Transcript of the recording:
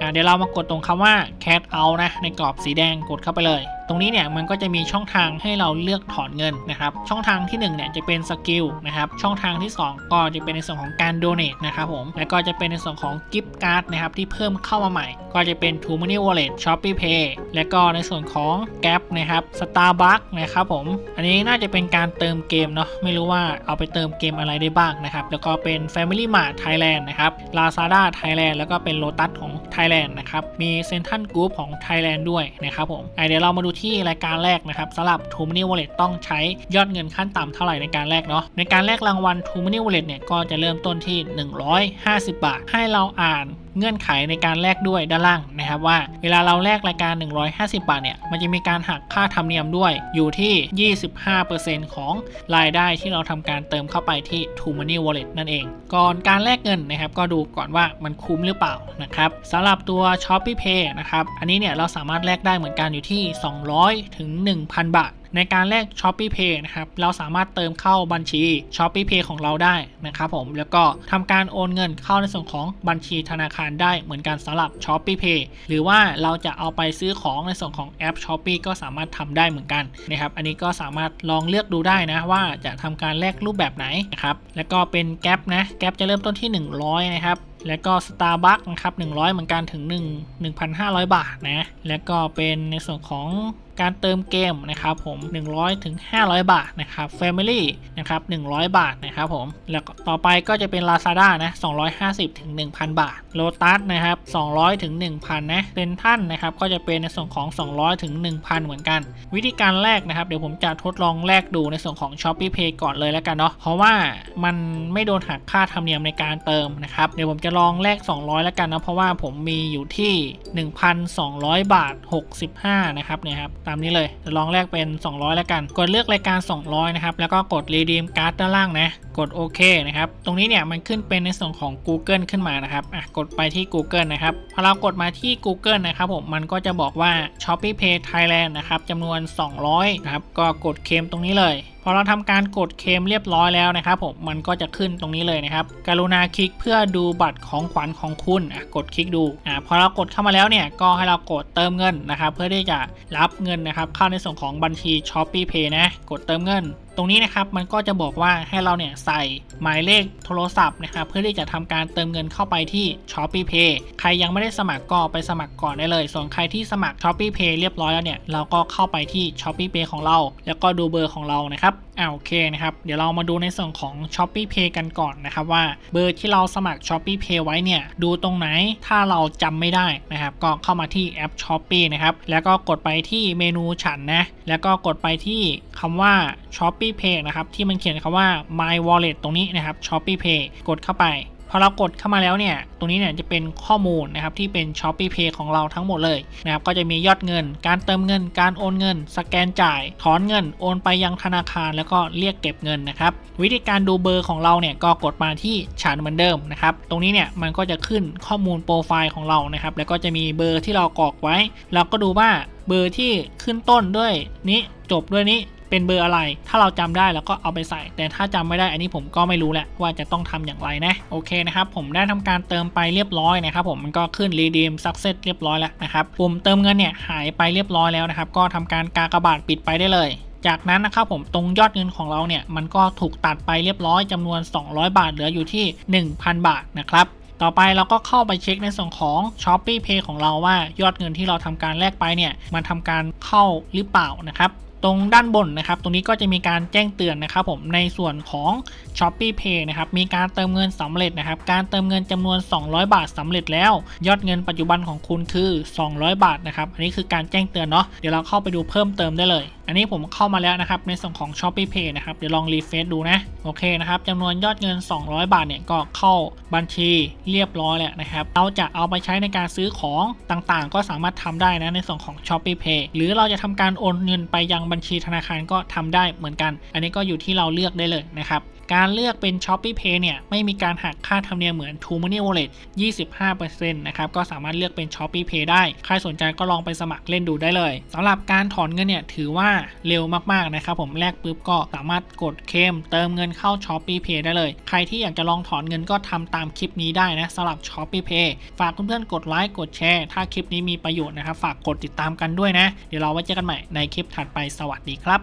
อ่าเดี๋ยวเรามากดตรงคำว่า cat out นะ ในกรอบสีแดงกดเข้าไปเลยตรงนี้เนี่ยมันก็จะมีช่องทางให้เราเลือกถอนเงินนะครับ ช่องทางที่1เนี่ยจะเป็นสกิลนะครับ ช่องทางที่ 2 ก็จะเป็นในส่วนของการ donate นะครับผม แล้วก็จะเป็นในส่วนของ gift card นะครับที่เพิ่มเข้ามาใหม่ ก็จะเป็น t o Money Wallet Shopee Pay และก็ในส่วนของ Gap นะครับ Starbucks นะครับผม อันนี้น่าจะเป็นการเติมเกมเนาะ ไม่รู้ว่าเอาไปเติมเกมอะไรได้บ้างนะครับ แล้วก็เป็น Family Mart Thailand นะครับ Lazada Thailand แล้วก็เป็น Lotus ของ Thailand นะครับ มี Central Group ของ Thailand ด้วยนะครับผมเดี๋ยวเรามาดูที่รายการแรกนะครับสำหรับ t o m o n y Wallet ต้องใช้ยอดเงินขั้นต่ำเท่าไหร่ในการแรกเนาะในการแลกรางวัล t o m o n y Wallet เนี่ยก็จะเริ่มต้นที่ 150 บาท ให้เราอ่าน เงื่อนไขในการแลกด้วยด้านล่างนะครับว่า เวลาเราแลกรายการ 150 บาทเนี่ยมันจะมีการหักค่าธรรมเนียมด้วยอยู่ที่ 25%ของรายได้ที่เราทำการเติมเข้าไปที่ t o Money Wallet นั่นเอง ก่อนการแลกเงินนะครับก็ดูก่อนว่ามันคุ้มหรือเปล่านะครับสำหรับตัว Shopee Pay นะครับอันนี้เนี่ยเราสามารถแลกได้เหมือนกันอยู่ที่ 200 ถึง 1,000 บาท ในการแลก Shopee Pay นะครับ เราสามารถเติมเข้าบัญชี Shopee Pay ของเราได้นะครับผม แล้วก็ทำการโอนเงินเข้าในส่วนของบัญชีธนาคารได้เหมือนกันสำหรับ Shopee Pay หรือว่าเราจะเอาไปซื้อของในส่วนของแอป Shopee ก็สามารถทำได้เหมือนกันนะครับ อันนี้ก็สามารถลองเลือกดูได้นะว่าจะทำการแลกรูปแบบไหนนะครับ แล้วก็เป็นแก๊ปนะ แก๊ปจะเริ่มต้นที่ 100 นะครับแล้วก็ Starbucks นะครับ 100 เหมือนกันถึง 1 1,500 บาทนะ แล้วก็เป็นในส่วนของ การเติมเกมนะครับผม 100ถึง500 บาทนะครับ Family นะครับ100 บาทนะครับผม แล้วก็ต่อไปก็จะเป็น Lazada นะ250ถึง1,000 บาท Lotus นะครับ200ถึง1,000นะเซนทันนะครับก็จะเป็นในส่วนของ 200ถึง1,000 เหมือนกัน วิธีการแลกนะครับ เดี๋ยวผมจะทดลองแลกดูในส่วนของ Shopee Pay ก่อนเลยแล้วกันเนาะเพราะว่ามันไม่โดนหักค่าธรรมเนียมในการเติมนะครับเดี๋ยวผมจะลองแลก200 แล้วกันนะเพราะว่าผมมีอยู่ที่ 1,200 บาท 65 นะครับเนี่ยครับตามนี้เลยจะลองแลกเป็น 200 แล้วกัน กดเลือกรายการ 200 นะครับ แล้วก็กด redeem card ด้านล่างนะกดโอเคนะครับ ตรงนี้เนี่ยมันขึ้นเป็นในส่วนของ Google ขึ้นมานะครับอะกดไปที่ Google นะครับพอเรากดมาที่ Google นะครับผมมันก็จะบอกว่า Shopee Pay Thailand นะครับจำนวน 200นะครับก็กดเคลมตรงนี้เลยพอเราทำการกดเคมเรียบร้อยแล้วนะครับผมมันก็จะขึ้นตรงนี้เลยนะครับกรุณาคลิกเพื่อดูบัตรของขวัญของคุณอะกดคลิกดูอะพอเรากดเข้ามาแล้วเนี่ยก็ให้เรากดเติมเงินนะครับเพื่อที่จะรับเงินนะครับเข้าในส่วนของบัญชี Shopee Pay นะกดเติมเงิน ตรงนี้นะครับมันก็จะบอกว่าให้เราเนี่ยใส่หมายเลขโทรศัพท์นะครับเพื่อที่จะทำการเติมเงินเข้าไปที่ Shopee Pay ใครยังไม่ได้สมัครก็ไปสมัครก่อนได้เลย ส่วนใครที่สมัคร Shopee Pay เรียบร้อยแล้วเนี่ยเราก็เข้าไปที่ Shopee Pay ของเรา แล้วก็ดูเบอร์ของเรานะครับอ่าโอเคนะครับเดี๋ยวเรามาดูในส่วนของ Shopee Pay กันก่อนนะครับว่าเบอร์ที่เราสมัคร Shopee Pay ไว้เนี่ยดูตรงไหนถ้าเราจำไม่ได้นะครับก็เข้ามาที่แอป Shopee นะครับแล้วก็กดไปที่เมนูฉันนะแล้วก็กดไปที่คำว่า Shopee Pay นะครับที่มันเขียนคำว่า My Wallet ตรงนี้นะครับ Shopee Pay กดเข้าไปพอเรากดเข้ามาแล้วเนี่ยตรงนี้เนี่ยจะเป็นข้อมูลนะครับที่เป็น Shopee Pay ของเราทั้งหมดเลยนะครับก็จะมียอดเงิน การเติมเงิน การโอนเงิน สแกนจ่าย ถอนเงิน โอนไปยังธนาคาร แล้วก็เรียกเก็บเงินนะครับวิธีการดูเบอร์ของเราเนี่ยก็กดมาที่ฉันเหมือนเดิมนะครับตรงนี้เนี่ยมันก็จะขึ้นข้อมูลโปรไฟล์ของเรานะครับแล้วก็จะมีเบอร์ที่เรากรอกไว้ เราก็ดูว่าเบอร์ที่ขึ้นต้นด้วยนี้จบด้วยนี้ เป็นเบอร์อะไร ถ้าเราจำได้แล้วก็เอาไปใส่ แต่ถ้าจำไม่ได้อันนี้ผมก็ไม่รู้แหละว่าจะต้องทำอย่างไรนะโอเคนะครับผมได้ทำการเติมไปเรียบร้อยนะครับผมมันก็ขึ้น redeem success เรียบร้อยแล้วนะครับปุ่มเติมเงินเนี่ยหายไปเรียบร้อยแล้วนะครับก็ทำการกากบาทปิดไปได้เลยจากนั้นนะครับผมตรงยอดเงินของเราเนี่ยมันก็ถูกตัดไปเรียบร้อยจำนวน 200 บาทเหลืออยู่ที่ 1,000 บาทนะครับต่อไปเราก็เข้าไปเช็คในส่วนของ Shopee Pay ของเราว่ายอดเงินที่เราทำการแลกไปเนี่ยมันทำการเข้าหรือเปล่านะครับ ตรงด้านบนนะครับ ตรงนี้ก็จะมีการแจ้งเตือนนะครับผมในส่วนของ Shopee Pay นะครับ มีการเติมเงินสำเร็จนะครับ การเติมเงินจำนวน 200 บาทสำเร็จแล้ว ยอดเงินปัจจุบันของคุณคือ 200 บาทนะครับ อันนี้คือการแจ้งเตือนเนาะ เดี๋ยวเราเข้าไปดูเพิ่มเติมได้เลย อันนี้ผมเข้ามาแล้วนะครับในส่วนของ Shopee Pay นะครับ เดี๋ยวลองรีเฟซดูนะ โอเคนะครับจำนวนยอดเงิน 200 บาทเนี่ยก็เข้าบัญชีเรียบร้อยแล้วนะครับ เราจะเอาไปใช้ในการซื้อของต่างๆ ก็สามารถทำได้นะในส่วนของ Shopee Pay หรือเราจะทำการโอนเงินไปยังบัญชีธนาคารก็ทำได้เหมือนกัน อันนี้ก็อยู่ที่เราเลือกได้เลยนะครับ การเลือกเป็น Shopee Pay เนี่ยไม่มีการหักค่าธรรมเนียมเหมือน True Money Wallet 25%นะครับก็สามารถเลือกเป็น Shopee Pay ได้ ใครสนใจก็ลองไปสมัครเล่นดูได้เลยสำหรับการถอนเงินเนี่ยถือว่าเร็วมากๆนะครับผมแลกปุ๊บก็สามารถกดเคมเติมเงินเข้า Shopee Pay ได้เลย ใครที่อยากจะลองถอนเงินก็ทำตามคลิปนี้ได้นะสำหรับ Shopee Pay ฝากเพื่อนๆกดไลค์กดแชร์ถ้าคลิปนี้มีประโยชน์นะครับฝากกดติดตามกันด้วยนะ เดี๋ยวเราไว้เจอกันใหม่ในคลิปถัดไปสวัสดีครับ